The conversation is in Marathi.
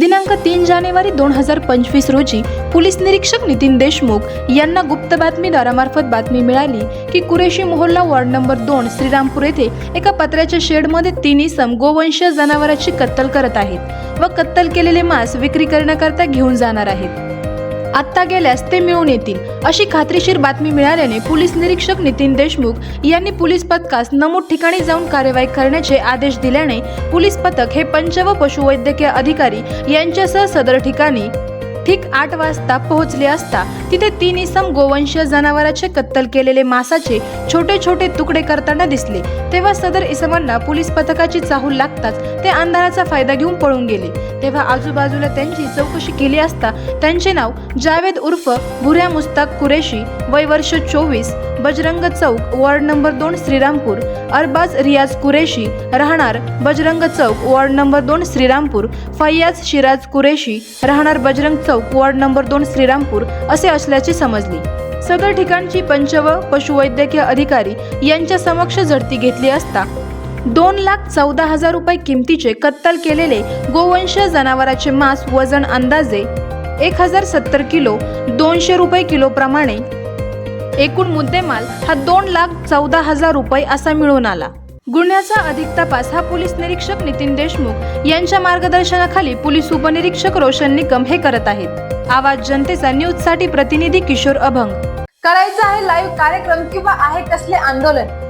दिनांक तीन जानेवारी दोन हजार पंचवीस रोजी पोलीस निरीक्षक नितीन देशमुख यांना गुप्त बातमीदारामार्फत बातमी मिळाली की कुरेशी मोहल्ला वॉर्ड नंबर दोन श्रीरामपूर येथे एका पत्र्याच्या शेडमध्ये तीन इसम गोवंशीय जनावरांची कत्तल करत आहेत व कत्तल केलेले मांस विक्री करण्याकरता घेऊन जाणार आहेत. आत्ता गेल्यास ते मिळून येतील. अशी खात्रीशीर बातमी मिळाल्याने पोलीस निरीक्षक नितीन देशमुख यांनी पोलीस पथकास नमूद ठिकाणी जाऊन कार्यवाही करण्याचे आदेश दिल्याने पोलीस पथक हे पंच व पशुवैद्यकीय अधिकारी यांच्यासह सदर ठिकाणी ठीक आठ वाजता पोहोचले असता तिथे तीन इसम गोवंशीय जनावराचे कत्तल केलेले मांसाचे छोटे छोटे तुकडे करताना दिसले. तेव्हा सदर इसमांना पोलीस पथकाची चाहूल लागताच ते अंधाराचा फायदा घेऊन पळून गेले. तेव्हा आजूबाजूला त्यांची चौकशी केली असता त्यांचे नाव जावेद उर्फ भुऱ्या मुस्ताक कुरेशी वय वर्ष चोवीस बजरंग चौक वॉर्ड नंबर दोन श्रीरामपूर अरबाज रियाज कुरेशी राहणार बजरंग चौक वॉर्ड नंबर दोन श्रीरामपूर फैयाज शिराज कुरेशी राहणार बजरंग चौक वॉर्ड नंबर दोन श्रीरामपूर असे असल्याचे समजले. सदर ठिकाणची पंचव पशुवैद्यकीय अधिकारी यांच्या समक्ष झडती घेतली असता दोन लाख चौदा हजार रुपये किमतीचे कत्तल केलेले गोवंश जनावराचे मांस वजन अंदाजे एक हजार सत्तर किलो दोनशे रुपये किलोप्रमाणे एकूण मुद्देमाल हा दोन लाख चौदा हजार रुपये असा मिळून आला. गुन्ह्याचा अधिक तपास हा पोलीस निरीक्षक नितीन देशमुख यांच्या मार्गदर्शनाखाली पोलीस उपनिरीक्षक रोशन निकम हे करत आहेत. आवाज जनतेचा न्यूजसाठी प्रतिनिधी किशोर अभंग. करायचं आहे लाईव्ह कार्यक्रम किंवा आहे कसले आंदोलन.